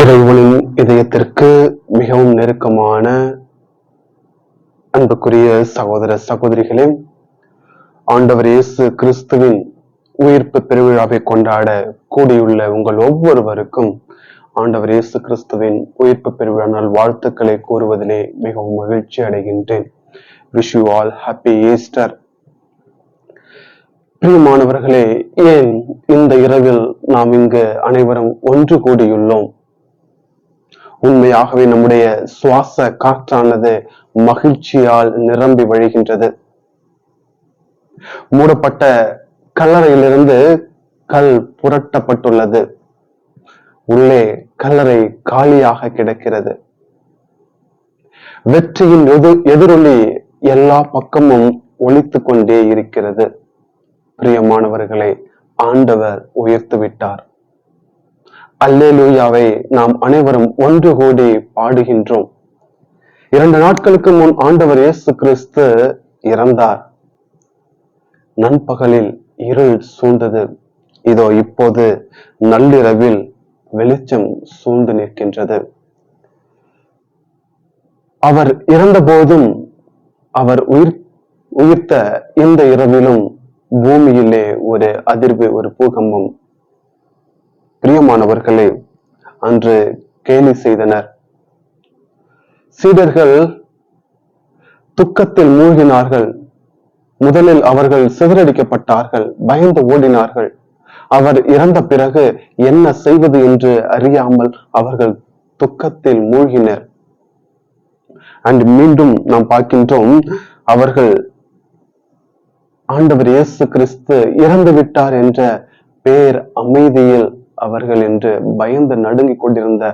இறைவனின் இதயத்திற்கு மிகவும் நெருக்கமான அன்புக்குரிய சகோதர சகோதரிகளே ஆண்டவர் இயேசு கிறிஸ்துவின் உயிர்ப்பு பெருவிழாவை கொண்டாட கூடியுள்ள உங்கள் ஒவ்வொருவருக்கும் ஆண்டவர் இயேசு கிறிஸ்துவின் உயிர்ப்பு பெருவிழா நாள் வாழ்த்துக்களை கூறுவதிலே மிகவும் மகிழ்ச்சி அடைகின்றேன். Wish you all happy Easter பிரியமானவர்களே ஏன் இந்த இரவில் நாம் இங்கு அனைவரும் ஒன்று கூடியுள்ளோம்? உண்மையாகவே நம்முடைய சுவாச காற்றானது மகிழ்ச்சியால் நிரம்பி வழிகின்றது. மூடப்பட்ட கல்லறையிலிருந்து கல் புரட்டப்பட்டுள்ளது. உள்ளே கல்லறை காலியாக கிடக்கிறது. வெற்றியின் எதிர் எதிரொலி எல்லா பக்கமும் ஒலித்துக் கொண்டே இருக்கிறது. பிரியமானவர்களை ஆண்டவர் உயர்த்து விட்டார் அல்லேலூயாவை நாம் அனைவரும் ஒன்று கூடி பாடுகின்றோம். இரண்டு நாட்களுக்கு முன் ஆண்டவர் இயேசு கிறிஸ்து இறந்தார். நண்பகலில் இருள் சூழ்ந்தது. இதோ இப்போது நள்ளிரவில் வெளிச்சம் சூழ்ந்து நிற்கின்றது. அவர் இறந்த போதும் அவர் உயிர் உயிர்த்த இந்த இரவிலும் பூமியிலே ஒரு அதிர்வு ஒரு பூகம்பம் பிரியமானவர்களே அன்று கேலி செய்தனர். சீடர்கள் துக்கத்தில் மூழ்கினார்கள். முதலில் அவர்கள் சிதறடிக்கப்பட்டார்கள் பயந்து ஓடினார்கள். அவர் இறந்த பிறகு என்ன செய்வது என்று அறியாமல் அவர்கள் துக்கத்தில் மூழ்கினர். அண்ட் மீண்டும் நாம் பார்க்கின்றோம் அவர்கள் ஆண்டவர் இயேசு கிறிஸ்து இறந்து விட்டார் என்ற பேர் அமைதியில் அவர்கள் என்று பயந்து நடுங்கிக் கொண்டிருந்த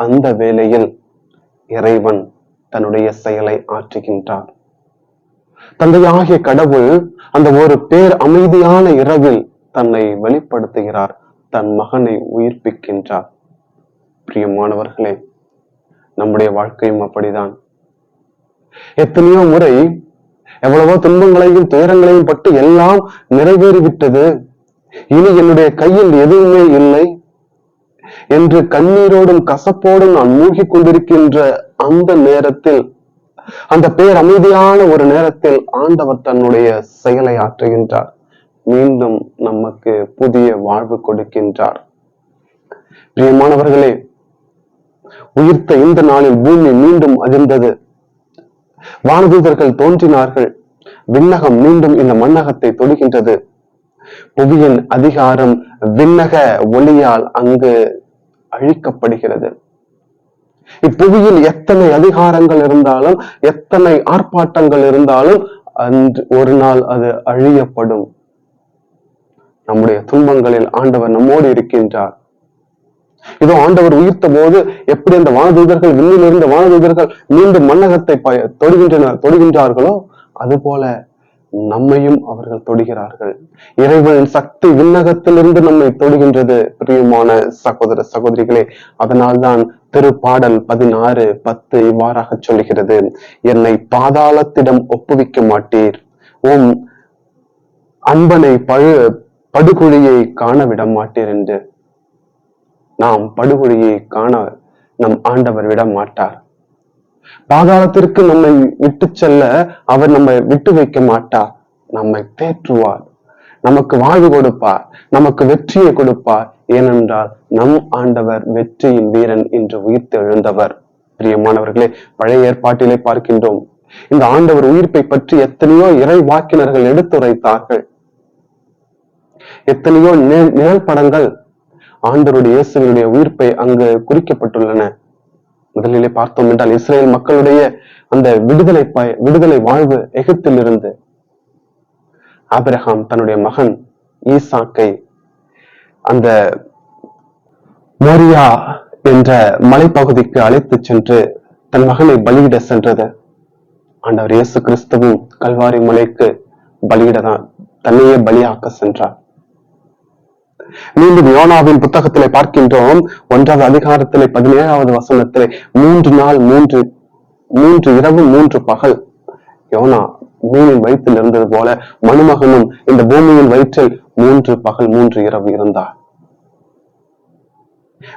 அந்த வேளையில் இறைவன் தன்னுடைய செயலை ஆற்றுகின்றார். தந்தையாகிய கடவுள் அந்த ஒரு பேர் அமைதியான இரவில் தன்னை வெளிப்படுத்துகிறார் தன் மகனை உயிர்ப்பிக்கின்றார். பிரியமானவர்களே நம்முடைய வாழ்க்கையும் அப்படிதான். எத்தனையோ முறை எவ்வளவோ துன்பங்களையும் துயரங்களையும் பட்டு எல்லாம் நிறைவேறிவிட்டது. இனி என்னுடைய கையில் எதுவுமே இல்லை என்று கண்ணீரோடும் கசப்போடும் நான் மூழ்கிக் கொண்டிருக்கின்ற அந்த நேரத்தில் அந்த பேர் அமைதியான ஒரு நேரத்தில் ஆண்டவர் தன்னுடைய செயலை ஆற்றுகின்றார். மீண்டும் நமக்கு புதிய வாழ்வு கொடுக்கின்றார். பிரியமானவர்களே உயிர்த்த இந்த நாளில் பூமி மீண்டும் அதிர்ந்தது. வானதூதர்கள் தோன்றினார்கள். விண்ணகம் மீண்டும் இந்த மண்ணகத்தை தொடுகின்றது. புவியின் அதிகாரம் விண்ணக ஒளியால் அங்கு அழிக்கப்படுகிறது. இப்புவியில் எத்தனை அதிகாரங்கள் இருந்தாலும் எத்தனை ஆர்ப்பாட்டங்கள் இருந்தாலும் அன்று ஒரு நாள் அது அழியப்படும். நம்முடைய துன்பங்களில் ஆண்டவர் நம்மோடு இருக்கின்றார். இதோ ஆண்டவர் உயிர்த்த போது எப்படி அந்த வானதூதர்கள் விண்ணில் வானதூதர்கள் மீண்டும் மன்னகத்தை தொடுகின்றனர் தொடுகின்றார்களோ அதுபோல நம்மையும் அவர்கள் தொடுகிறார்கள். இறைவனின் சக்தி விண்ணகத்திலிருந்து நம்மை தொடுகின்றது பிரியமான சகோதர சகோதரிகளே. அதனால்தான் திருப்பாடல் பதினாறு பத்து இவ்வாறாக சொல்கிறது என்னை பாதாளத்திடம் ஒப்புவிக்க மாட்டீர். உம் அன்பனை பழு படுகொழியை காண விட மாட்டீர் என்று. நாம் படுகொழியை காண நம் ஆண்டவர் விட மாட்டார். பாதாளத்திற்கு நம்மை விட்டு செல்ல அவர் நம்மை விட்டு வைக்க மாட்டார். நம்மை தேற்றுவார். நமக்கு வாழ்வு கொடுப்பார். நமக்கு வெற்றியை கொடுப்பார். ஏனென்றால் நம் ஆண்டவர் வெற்றியின் வீரன் என்று உயிர்த்து எழுந்தவர் பிரியமானவர்களே பழைய ஏற்பாட்டிலே பார்க்கின்றோம். இந்த ஆண்டவர் உயிர்ப்பை பற்றி எத்தனையோ இறை வாக்கினர்கள் எடுத்துரைத்தார்கள். எத்தனையோ நிழல் படங்கள் ஆண்டவருடைய இயேசுவினுடைய உயிர்ப்பை அங்கு குறிக்கப்பட்டுள்ளன. முதலிலே பார்த்தோம் என்றால் இஸ்ரேல் மக்களுடைய அந்த விடுதலை பய விடுதலை வாழ்வு எகிப்திலிருந்து. ஆபிரஹாம் தன்னுடைய மகன் ஈசாக்கை அந்த மோரியா என்ற மலைப்பகுதிக்கு அழைத்து சென்று தன் மகனை பலியிட சென்றது. ஆண்டவர் இயேசு கிறிஸ்துவும் கல்வாரி மலைக்கு பலியிடதான் தன்னையே பலியாக்க சென்றார். மீண்டும் யோனாவின் புத்தகத்திலே பார்க்கின்றோம். ஒன்றாவது அதிகாரத்திலே பதினேழாவது வசனத்திலே மூன்று நாள் மூன்று மூன்று இரவு மூன்று பகல். யோனா மீனின் வயிற்றில் இருந்தது போல மணுமகனும் இந்த பூமியின் வயிற்றில் மூன்று பகல் மூன்று இரவு இருந்தார்.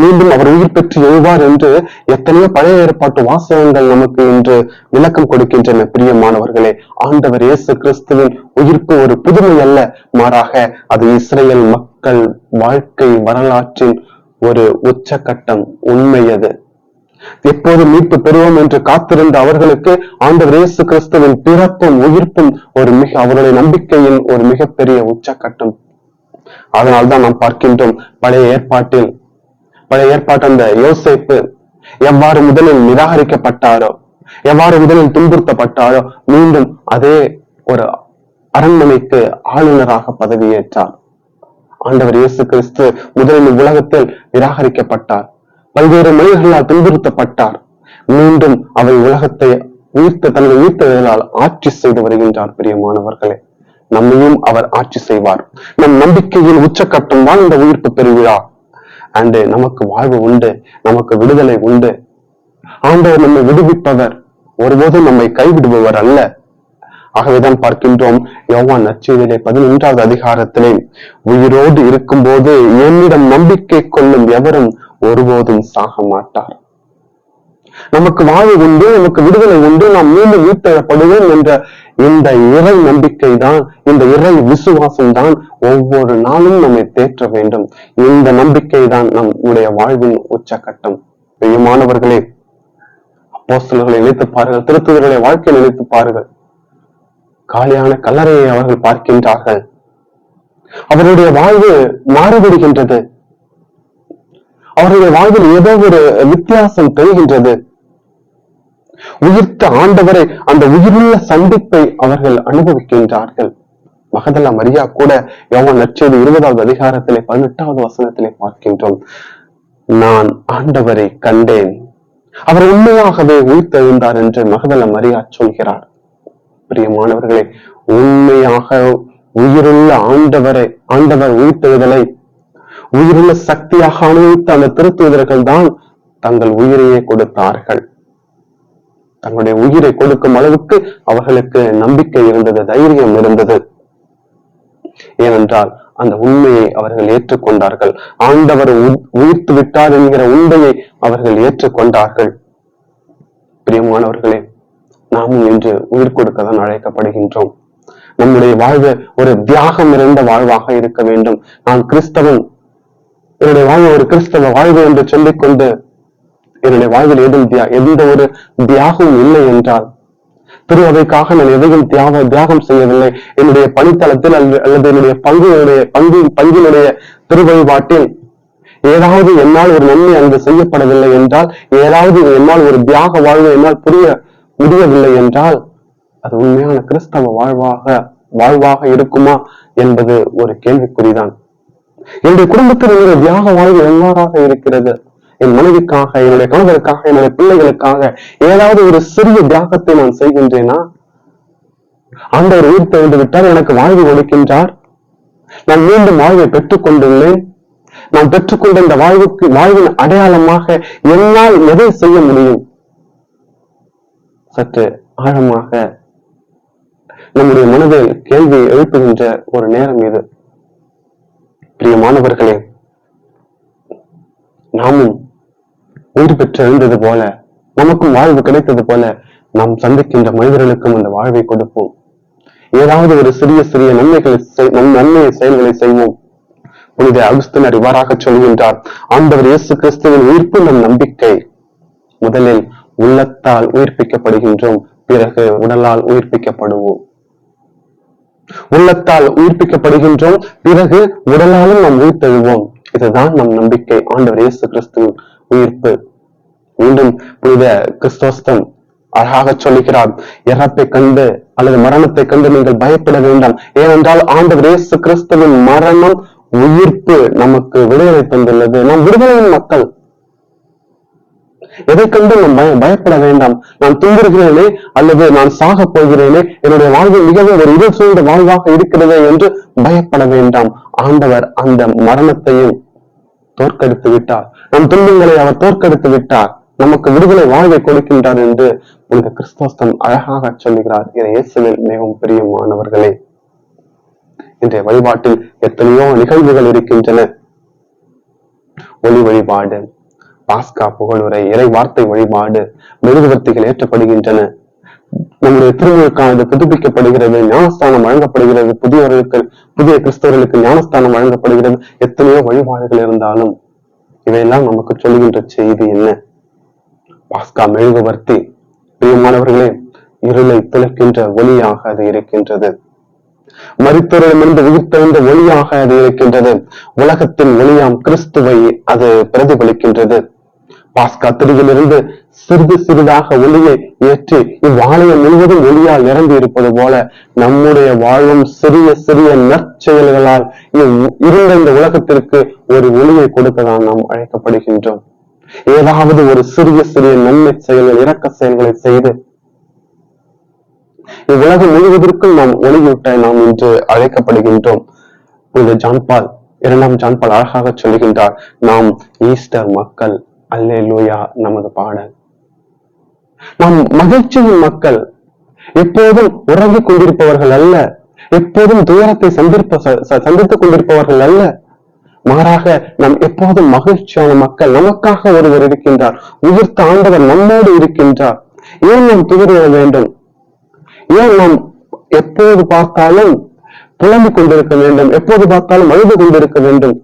மீண்டும் அவர் உயிர் பெற்று எழுவார் என்று எத்தனையோ பழைய ஏற்பாட்டு வாசகங்கள் நமக்கு இன்று விளக்கம் கொடுக்கின்றன பிரியமானவர்களே. ஆண்டவர் இயேசு கிறிஸ்துவின் உயிர்ப்பு ஒரு புதுமை அல்ல மாறாக அது இஸ்ரேல் மக்கள் வாழ்க்கை வரலாற்றின் ஒரு உச்சகட்டம் உண்மையது. எப்போது மீட்பு பெறுவோம் என்று காத்திருந்த அவர்களுக்கு ஆண்டவர் இயேசு கிறிஸ்துவின் பிறப்பும் உயிர்ப்பும் ஒரு மிக அவருடைய நம்பிக்கையின் ஒரு மிகப்பெரிய உச்சக்கட்டம் அதனால்தான் நாம் பார்க்கின்றோம் பழைய ஏற்பாட்டில் பழைய ஏற்பாட்டு அந்த யோசிப்பு எவ்வாறு முதலில் நிராகரிக்கப்பட்டாரோ எவ்வாறு முதலில் துன்புறுத்தப்பட்டாரோ மீண்டும் அதே ஒரு அரண்மனைக்கு ஆளுநராக பதவியேற்றார். ஆண்டவர் இயேசு கிறிஸ்து முதலில் உலகத்தில் நிராகரிக்கப்பட்டார். பல்வேறு மனிதர்களால் துன்புறுத்தப்பட்டார். மீண்டும் அவை உலகத்தை உயிர்த்த தனது உயிர்த்தலால் ஆட்சி செய்து வருகின்றார் பிரியமானவர்களே. நம்மையும் அவர் ஆட்சி செய்வார். நம் நம்பிக்கையின் உச்சக்கட்டம் தான் இந்த உயிர்ப்பு பெருவிழா. அண்டு நமக்கு வாழ்வு உண்டு நமக்கு விடுதலை உண்டு. ஆண்டவர் நம்மை விடுவிப்பவர். ஒருபோதும் நம்மை கைவிடுபவர் அல்ல. ஆகவேதான் பார்க்கின்றோம் யோவான் நச்சுவிலே பதினொன்றாவது அதிகாரத்திலே. உயிரோடு இருக்கும்போது என்னிடம் நம்பிக்கை கொள்ளும் எவரும் ஒருபோதும் சாக மாட்டார். நமக்கு வாழ்வு உண்டு நமக்கு விடுதலை உண்டு நாம் மீண்டும் மீட்டெழப்படுவோம் என்ற இந்த இறை நம்பிக்கை தான் இந்த இறை விசுவாசம் தான் ஒவ்வொரு நாளும் நம்மை தேற்ற வேண்டும். இந்த நம்பிக்கை தான் நம்முடைய வாழ்வின் உச்சக்கட்டம் பிரியமானவர்களே அப்போஸ்தலர்களை நினைத்து பாருங்கள் திருத்துவர்களை வாழ்க்கையில் நினைத்து பாருங்கள். காலியான கல்லறையை அவர்கள் பார்க்கின்றார்கள். அவருடைய வாழ்வு மாறுபடுகின்றது. அவருடைய வாழ்வில் ஏதோ ஒரு வித்தியாசம் தெரிகின்றது உயிர்த்த ஆண்டவரை அந்த உயிருள்ள சந்திப்பை அவர்கள் அனுபவிக்கின்றார்கள். மகதல்லா மரியா கூட யோவான் நற்செய்தி இருபதாவது அதிகாரத்திலே பதினெட்டாவது வசனத்திலே பார்க்கின்றோம். நான் ஆண்டவரை கண்டேன். அவர் உண்மையாகவே உயிர்த்தெழுந்தார் என்று மகதல மரியா சொல்கிறார். பிரியமானவர்களே உண்மையாக உயிருள்ள ஆண்டவரை ஆண்டவர் உயிர்த்தெழுதலை உயிருள்ள சக்தியாக அனுபவித்த அந்த திருத்துவதர்கள் தான் தங்கள் உயிரையே கொடுத்தார்கள். தங்களுடைய உயிரை கொடுக்கும் அளவுக்கு அவர்களுக்கு நம்பிக்கை இருந்தது தைரியம் இருந்தது. ஏனென்றால் அந்த உண்மையை அவர்கள் ஏற்றுக்கொண்டார்கள். ஆண்டவர் உயிர்த்து விட்டார் என்கிற உண்மையை அவர்கள் ஏற்றுக்கொண்டார்கள். பிரியமானவர்களே நாமும் இன்று உயிர் கொடுக்க தான் அழைக்கப்படுகின்றோம். நம்முடைய வாழ்வு ஒரு தியாகம் நிறைந்த வாழ்வாக இருக்க வேண்டும். நான் கிறிஸ்தவன். என்னுடைய வாழ்வு ஒரு கிறிஸ்தவ வாழ்வு என்று சொல்லிக்கொண்டு என்னுடைய வாழ்வில் எதுவும் தியா எந்த ஒரு தியாகம் இல்லை என்றால் திருவதைக்காக நான் எதையும் தியாக தியாகம் செய்யவில்லை. என்னுடைய பணித்தளத்தில் அல்லது அல்லது என்னுடைய பங்குடைய பங்கு பங்கினுடைய திருவழிபாட்டில் ஏதாவது என்னால் ஒரு நன்மை அங்கு செய்யப்படவில்லை என்றால் ஏதாவது என்னால் ஒரு தியாக வாழ்வு என்னால் புரிய முடியவில்லை என்றால் அது உண்மையான கிறிஸ்தவ வாழ்வாக வாழ்வாக இருக்குமா என்பது ஒரு கேள்விக்குறிதான். என்னுடைய குடும்பத்தில் என்னுடைய தியாக வாழ்வு எவ்வாறாக இருக்கிறது? என் மனைவிக்காக என்னுடைய கணவருக்காக என்னுடைய பிள்ளைகளுக்காக ஏதாவது ஒரு சிறிய தியாகத்தை நான் செய்கின்றேனா? ஆண்டவர் உயிர் தெரிந்து விட்டால் எனக்கு வாழ்வு கொடுக்கின்றார்? நான் மீண்டும் வாழ்வை பெற்றுக் கொண்டுள்ளேன் நான் பெற்றுக்கொண்ட இந்த வாழ்வுக்கு வாழ்வின் அடையாளமாக என்னால் எதை செய்ய முடியும்? சற்று ஆழமாக நம்முடைய மனதில் கேள்வி எழுப்புகின்ற ஒரு நேரம் இது. பிரியமானவர்களே நாமும் உயிர் பெற்று எழுந்தது போல நமக்கும் வாழ்வு கிடைத்தது போல நாம் சந்திக்கின்ற மனிதர்களுக்கும் அந்த வாழ்வை கொடுப்போம். ஏதாவது ஒரு சிறிய சிறிய நன்மைகளை நம் நன் நன்மை செயல்களை செய்வோம். புனித அகுஸ்தினர் இவ்வாறாக சொல்கின்றார் ஆண்டவர் இயேசு கிறிஸ்துவின் உயிர்ப்பு நம் நம்பிக்கை. முதலில் உள்ளத்தால் உயிர்ப்பிக்கப்படுகின்றோம். பிறகு உடலால் உயிர்ப்பிக்கப்படுவோம். உள்ளத்தால் உயிர்ப்பிக்கப்படுகின்றோம். பிறகு உடலாலும் நாம் உயிர்த்தெழுவோம். இதுதான் நம் நம்பிக்கை. ஆண்டவர் இயேசு கிறிஸ்துவின் உயிர்ப்பு. மீண்டும் புனித கிறிஸ்தோஸ்தம் அழகாக சொல்லுகிறார் இறப்பை கண்டு அல்லது மரணத்தை கண்டு நீங்கள் பயப்பட வேண்டாம். ஏனென்றால் ஆண்டவர் இயேசு கிறிஸ்துவின் மரணம் உயிர்ப்பு நமக்கு விடுதலை தந்துள்ளது. நாம் விடுதலையின் மக்கள். எதை கண்டு நாம் பய பயப்பட வேண்டாம். நான் துன்புறுகிறேனே அல்லது நான் சாக போகிறேனே? என்னுடைய வாழ்வு மிகவும் ஒரு இருள் சூழ்ந்த வாழ்வாக இருக்கிறதே என்று பயப்பட வேண்டாம். ஆண்டவர் அந்த மரணத்தையும் தோற்கடித்து விட்டார். நம் துன்பங்களை அவர் தோற்கடித்து விட்டார். நமக்கு விடுதலை வாழ்வை கொடுக்கின்றார் என்று புனித கிறிஸ்தோஸ்தம் அழகாக சொல்லுகிறார். என இயேசுவில் மிகவும் பிரியமானவர்களே இன்றைய வழிபாட்டில் எத்தனையோ நிகழ்வுகள் இருக்கின்றன. ஒளி வழிபாடு பாஸ்கா புகழுரை இறை வார்த்தை வழிபாடு மெழுகுவர்த்திகள் ஏற்றப்படுகின்றன. நம்முடைய திருமுழுக்கானது புதுப்பிக்கப்படுகிறது ஞானஸ்தானம் வழங்கப்படுகிறது புதியவர்களுக்கு புதிய கிறிஸ்தவர்களுக்கு ஞானஸ்தானம் வழங்கப்படுகிறது. எத்தனையோ வழிபாடுகள் இருந்தாலும் இவையெல்லாம் நமக்கு சொல்லுகின்ற செய்தி என்ன? பாஸ்கா மெழுகுவர்த்தி பிரியமானவர்களே இருளை துளைக்கின்ற ஒளியாக அது இருக்கின்றது. மருத்துவரிடமிருந்து உயிர்த்தெழுந்த ஒளியாக அது இருக்கின்றது. உலகத்தின் ஒளியாம் கிறிஸ்துவை அது பிரதிபலிக்கின்றது. பாஸ்கா திரியிலிருந்து சிறிது சிறிதாக ஒளியை ஏற்றி இவ்வாலயம் முழுவதும் ஒளியால் நிரம்பி இருப்பது போல நம்முடைய வாழும் சிறிய சிறிய நற்செயல்களால் இருந்த இந்த உலகத்திற்கு ஒரு ஒளியை கொடுக்கதான் நாம் அழைக்கப்படுகின்றோம். ஏதாவது ஒரு சிறிய சிறிய நன்மை செயல்கள் இரக்க செயல்களை செய்து இவ்வுலகம் முழுவதற்கும் நாம் ஒளியூட்ட நாம் இன்று அழைக்கப்படுகின்றோம். புனித ஜான்பால் இரண்டாம் ஜான்பால் அழகாக சொல்லுகின்றார் நாம் ஈஸ்டர் மக்கள் அல்லேலூயா நமது பாடல். நாம் மகிழ்ச்சியின் மக்கள் எப்போதும் உறங்கிக் கொண்டிருப்பவர்கள் அல்ல எப்போதும் துயரத்தை சந்திப்ப சந்தித்துக் கொண்டிருப்பவர்கள் அல்ல. மாறாக நாம் எப்போதும் மகிழ்ச்சியான மக்கள் நமக்காக ஒருவர் இருக்கின்றார். உயிர்த்த ஆண்டவர் நம்மோடு இருக்கின்றார். ஏன் நாம் துயர வேண்டும்? ஏன் நாம் எப்போது பார்த்தாலும் புலம்பிக் கொண்டிருக்க வேண்டும். எப்போது பார்த்தாலும் அழுது கொண்டிருக்க வேண்டும்.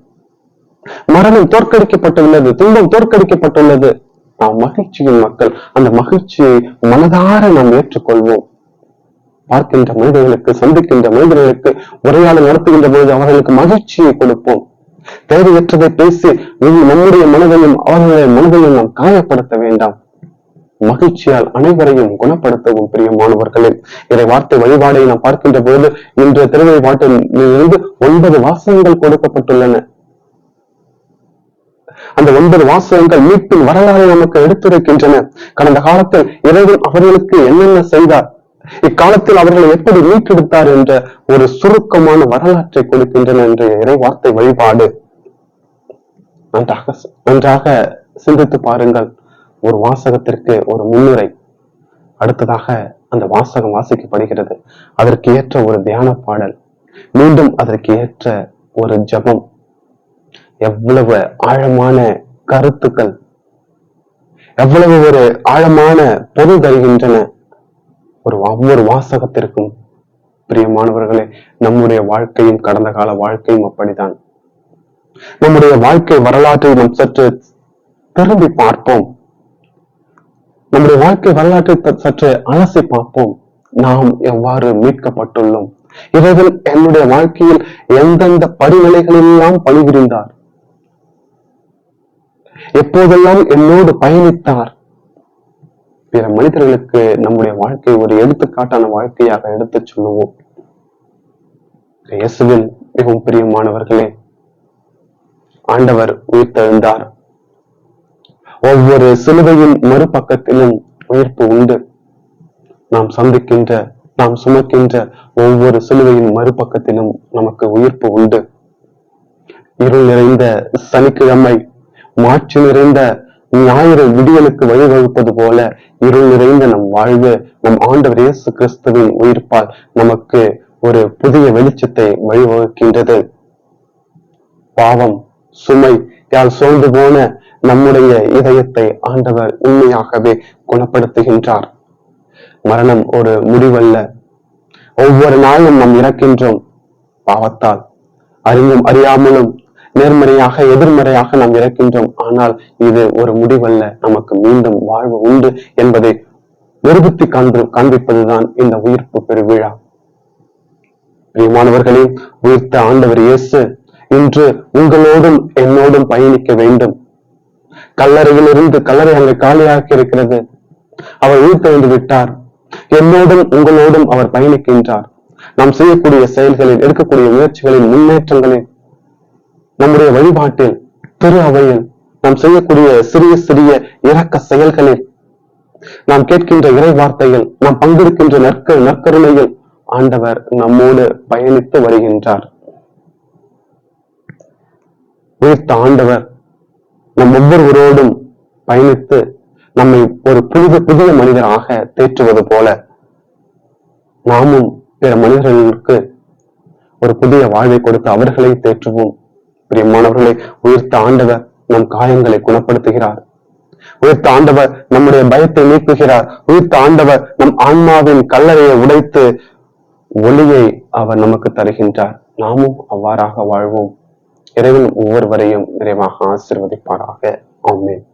மரணம் தோற்கடிக்கப்பட்டுள்ளது துன்பம் தோற்கடிக்கப்பட்டுள்ளது. நாம் மகிழ்ச்சியின் மக்கள். அந்த மகிழ்ச்சியை மனதார நாம் ஏற்றுக்கொள்வோம். பார்க்கின்ற மனிதர்களுக்கு சந்திக்கின்ற மனிதர்களுக்கு உரையாடல் நடத்துகின்ற பொழுது அவர்களுக்கு மகிழ்ச்சியை கொடுப்போம். தேவையற்றதை பேசி நம்முடைய மனதையும் அவர்களுடைய மனதையும் நாம் காயப்படுத்த வேண்டாம். மகிழ்ச்சியால் அனைவரையும் குணப்படுத்தவும் பிரியமானவர்களே. இறை வார்த்தை வழிபாடை நாம் பார்க்கின்ற பொழுது இன்று திருவழிபாட்டில் பாட்டிலிருந்து ஒன்பது வாசகங்கள் கொடுக்கப்பட்டுள்ளன. அந்த ஒன்பது வாசகங்கள் மீட்பின் வரலாறு நமக்கு எடுத்துரைக்கின்றன. கடந்த காலத்தில் இறைவன் அவர்களுக்கு என்னென்ன செய்தார்? இக்காலத்தில் அவர்களை எப்படி மீட்டெடுத்தார் என்ற ஒரு சுருக்கமான வரலாற்றை கொடுக்கின்றன என்ற இறை வார்த்தை வழிபாடு. நன்றாக நன்றாக சிந்தித்து பாருங்கள். ஒரு வாசகத்திற்கு ஒரு முன்னுரை. அடுத்ததாக அந்த வாசகம் வாசிக்கப்படுகிறது. அதற்கு ஏற்ற ஒரு தியான பாடல் மீண்டும் அதற்கு ஏற்ற ஒரு ஜபம். எவ்வளவு ஆழமான கருத்துக்கள். எவ்வளவு ஒரு ஆழமான பொருள் தருகின்றன. ஒரு ஒவ்வொரு வாசகத்திற்கும். பிரியமானவர்களே நம்முடைய வாழ்க்கையும் கடந்த கால வாழ்க்கையும் அப்படிதான் நம்முடைய வாழ்க்கை வரலாற்றை நாம் சற்று திரும்பி பார்ப்போம். நம்முடைய வாழ்க்கை வரலாற்றை சற்று அலசி பார்ப்போம். நாம் எவ்வாறு மீட்கப்பட்டுள்ளோம்? இறைவன் என்னுடைய வாழ்க்கையில் எந்தெந்த படிநிலைகளெல்லாம் பணிபுரிந்தார்? எப்போதெல்லாம் என்னோடு பயணித்தார்? பிற மனிதர்களுக்கு நம்முடைய வாழ்க்கை ஒரு எடுத்துக்காட்டான வாழ்க்கையாக எடுத்துச் சொல்லுவோம். இயேசுவில் மிகவும் பிரியமானவர்களே ஆண்டவர் உயிர்த்தெழுந்தார். ஒவ்வொரு சிலுவையின் மறுபக்கத்திலும் உயிர்ப்பு உண்டு. நாம் சந்திக்கின்ற நாம் சுமக்கின்ற ஒவ்வொரு சிலுவையின் மறுபக்கத்திலும் நமக்கு உயிர்ப்பு உண்டு. இருள் நிறைந்த சனிக்கிழமை மாற்று நிறைந்த ஞாயிறு விடியலுக்கு வழிவகுப்பது போல இருள் நிறைந்த நம் வாழ்வு நம் ஆண்டவர் இயேசு கிறிஸ்துவின் உயிர்ப்பால் நமக்கு ஒரு புதிய வெளிச்சத்தை வழிவகுக்கின்றது. பாவம் சுமை யால் சோர்ந்து போன நம்முடைய இதயத்தை ஆண்டவர் உண்மையாகவே குணப்படுத்துகின்றார். மரணம் ஒரு முடிவல்ல. ஒவ்வொரு நாளும் நாம் இறக்கின்றோம் பாவத்தால். அறிந்தும் அறியாமலும் நேர்மறையாக எதிர்மறையாக நாம் இறக்கின்றோம். ஆனால் இது ஒரு முடிவல்ல. நமக்கு மீண்டும் வாழ்வு உண்டு என்பதை நிரூபித்து காண்பி காண்பிப்பதுதான் இந்த உயிர்ப்பு பெருவிழா. பிரியமானவர்களே உயிர்த்த ஆண்டவர் இயேசு இன்று உங்களோடும் என்னோடும் பயணிக்க வேண்டும். கல்லறையில் இருந்து கல்லறை அங்கு காலியாக்கி இருக்கிறது. அவர் உயிர்த்தெழுந்து விட்டார். என்னோடும் உங்களோடும் அவர் பயணிக்கின்றார். நாம் செய்யக்கூடிய செயல்களில் எடுக்கக்கூடிய முயற்சிகளில் முன்னேற்றங்களில் நம்முடைய வழிபாட்டில் திரு அவையில் நாம் செய்யக்கூடிய சிறிய சிறிய இரக்க செயல்களில் நாம் கேட்கின்ற இறை வார்த்தையில் நாம் பங்கெடுக்கின்ற நற்க நற்கருணையில் ஆண்டவர் நம்மோடு பயணித்து வருகின்றார். உயிர்த்த ஆண்டவர் நம் ஒவ்வொருவரோடும் பயணித்து நம்மை ஒரு புனித புதிய மனிதராக தேற்றுவது போல நாமும் பிற மனிதர்களுக்கு ஒரு புதிய வாழ்வை கொடுத்து அவர்களை தேற்றுவோம். பிரியமானவர்களை உயிர்த்த ஆண்டவர் நம் காயங்களை குணப்படுத்துகிறார். உயிர்த்த ஆண்டவர் நம்முடைய பயத்தை நீக்குகிறார். உயிர்த்த ஆண்டவர் நம் ஆன்மாவின் கல்லறையை உடைத்து ஒளியை அவர் நமக்கு தருகின்றார். நாமும் அவ்வாறாக வாழ்வோம். இறைவன் ஒவ்வொருவரையும் நிறைவாக ஆசிர்வதிப்பாராக. ஆமேன்.